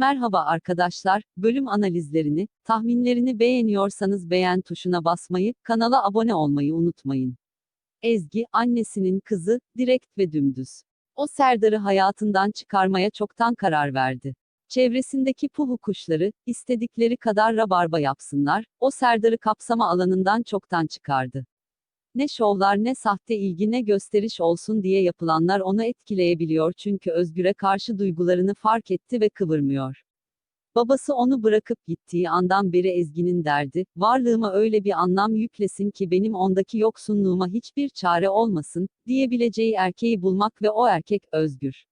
Merhaba arkadaşlar, bölüm analizlerini, tahminlerini beğeniyorsanız beğen tuşuna basmayı, kanala abone olmayı unutmayın. Ezgi, annesinin kızı, direkt ve dümdüz. O Serdar'ı hayatından çıkarmaya çoktan karar verdi. Çevresindeki puhu kuşları, istedikleri kadar rabarba yapsınlar, o Serdar'ı kapsama alanından çoktan çıkardı. Ne şovlar ne sahte ilgi ne gösteriş olsun diye yapılanlar onu etkileyebiliyor çünkü Özgür'e karşı duygularını fark etti ve kıvırmıyor. Babası onu bırakıp gittiği andan beri Ezgi'nin derdi, varlığıma öyle bir anlam yüklesin ki benim ondaki yoksunluğuma hiçbir çare olmasın, diyebileceği erkeği bulmak ve o erkek Özgür.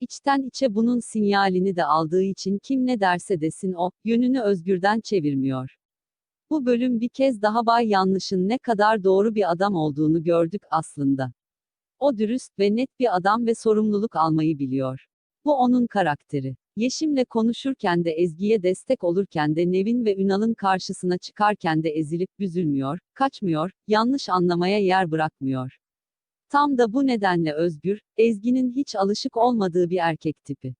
İçten içe bunun sinyalini de aldığı için kim ne derse desin o, yönünü Özgür'den çevirmiyor. Bu bölüm bir kez daha Bay Yanlış'ın ne kadar doğru bir adam olduğunu gördük aslında. O dürüst ve net bir adam ve sorumluluk almayı biliyor. Bu onun karakteri. Yeşim'le konuşurken de Ezgi'ye destek olurken de Nevin ve Ünal'ın karşısına çıkarken de ezilip büzülmüyor, kaçmıyor, yanlış anlamaya yer bırakmıyor. Tam da bu nedenle Özgür, Ezgi'nin hiç alışık olmadığı bir erkek tipi.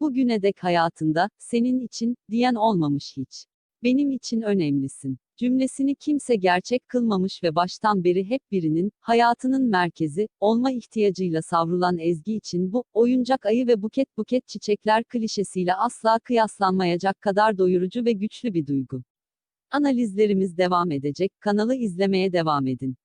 Bugüne dek hayatında, senin için, diyen olmamış hiç. Benim için önemlisin. Cümlesini kimse gerçek kılmamış ve baştan beri hep birinin, hayatının merkezi, olma ihtiyacıyla savrulan Ezgi için bu, oyuncak ayı ve buket buket çiçekler klişesiyle asla kıyaslanmayacak kadar doyurucu ve güçlü bir duygu. Analizlerimiz devam edecek, kanalı izlemeye devam edin.